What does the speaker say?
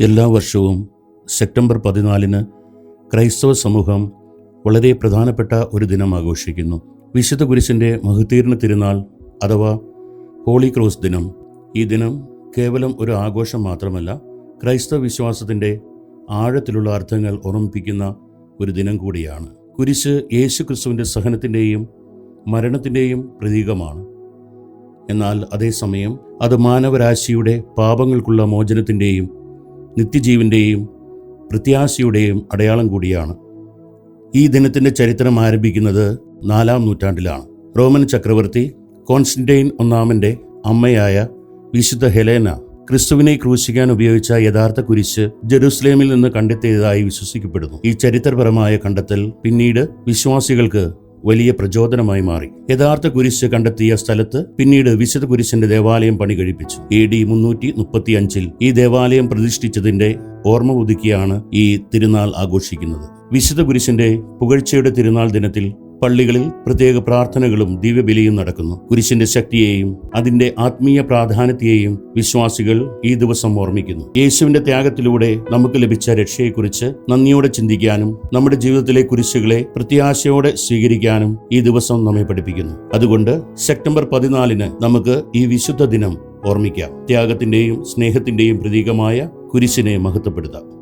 എല്ലാ വർഷവും സെപ്റ്റംബർ പതിനാലിന് ക്രൈസ്തവ സമൂഹം വളരെ പ്രധാനപ്പെട്ട ഒരു ദിനം ആഘോഷിക്കുന്നു. വിശുദ്ധ കുരിശിന്റെ മഹുതീർണ തിരുനാൾ അഥവാ ഹോളി ക്രോസ് ദിനം. ഈ ദിനം കേവലം ഒരു ആഘോഷം മാത്രമല്ല ക്രൈസ്തവ വിശ്വാസത്തിന്റെ ആഴത്തിലുള്ള അർത്ഥങ്ങൾ ഓർമ്മിപ്പിക്കുന്ന ഒരു ദിനം കൂടിയാണ്. കുരിശ് യേശു ക്രിസ്തുവിന്റെ സഹനത്തിന്റെയും മരണത്തിന്റെയും പ്രതീകമാണ്. എന്നാൽ അതേസമയം അത് മാനവരാശിയുടെ പാപങ്ങൾക്കുള്ള മോചനത്തിന്റെയും നിത്യജീവന്റെയും പ്രത്യാശയുടെയും അടയാളം കൂടിയാണ്. ഈ ദിനത്തിന്റെ ചരിത്രം ആരംഭിക്കുന്നത് നാലാം നൂറ്റാണ്ടിലാണ്. റോമൻ ചക്രവർത്തി കോൺസ്റ്റന്റൈൻ ഒന്നാമന്റെ അമ്മയായ വിശുദ്ധ ഹെലേന ക്രിസ്തുവിനെ ക്രൂശിക്കാൻ ഉപയോഗിച്ച യഥാർത്ഥ കുരിശ് ജെറുസലേമിൽ നിന്ന് കണ്ടെത്തിയതായി വിശ്വസിക്കപ്പെടുന്നു. ഈ ചരിത്രപരമായ കണ്ടെത്തൽ പിന്നീട് വിശ്വാസികൾക്ക് വലിയ പ്രചോദനമായി മാറി. യഥാർത്ഥ കുരിശ് കണ്ടെത്തിയ സ്ഥലത്ത് പിന്നീട് വിശുദ്ധ കുരിശിന്റെ ദേവാലയം പണി കഴിപ്പിച്ചു. എ ഡി മുന്നൂറ്റി മുപ്പത്തി അഞ്ചിൽ ഈ ദേവാലയം പ്രതിഷ്ഠിച്ചതിന്റെ ഓർമ്മ പുതുക്കിയാണ് ഈ തിരുനാൾ ആഘോഷിക്കുന്നത്. വിശുദ്ധ കുരിശിന്റെ പുകഴ്ചയുടെ തിരുനാൾ ദിനത്തിൽ പള്ളികളിൽ പ്രത്യേക പ്രാർത്ഥനകളും ദിവ്യബലിയും നടക്കുന്നു. കുരിശിന്റെ ശക്തിയെയും അതിന്റെ ആത്മീയ പ്രാധാന്യത്തെയും വിശ്വാസികൾ ഈ ദിവസം ഓർമ്മിക്കുന്നു. യേശുവിന്റെ ത്യാഗത്തിലൂടെ നമുക്ക് ലഭിച്ച രക്ഷയെക്കുറിച്ച് നന്ദിയോടെ ചിന്തിക്കാനും നമ്മുടെ ജീവിതത്തിലെ കുരിശുകളെ പ്രത്യാശയോടെ സ്വീകരിക്കാനും ഈ ദിവസം നമ്മെ പഠിപ്പിക്കുന്നു. അതുകൊണ്ട് സെപ്റ്റംബർ പതിനാലിന് നമുക്ക് ഈ വിശുദ്ധ ദിനം ഓർമ്മിക്കാം. ത്യാഗത്തിന്റെയും സ്നേഹത്തിന്റെയും പ്രതീകമായ കുരിശിനെ മഹത്വപ്പെടുത്താം.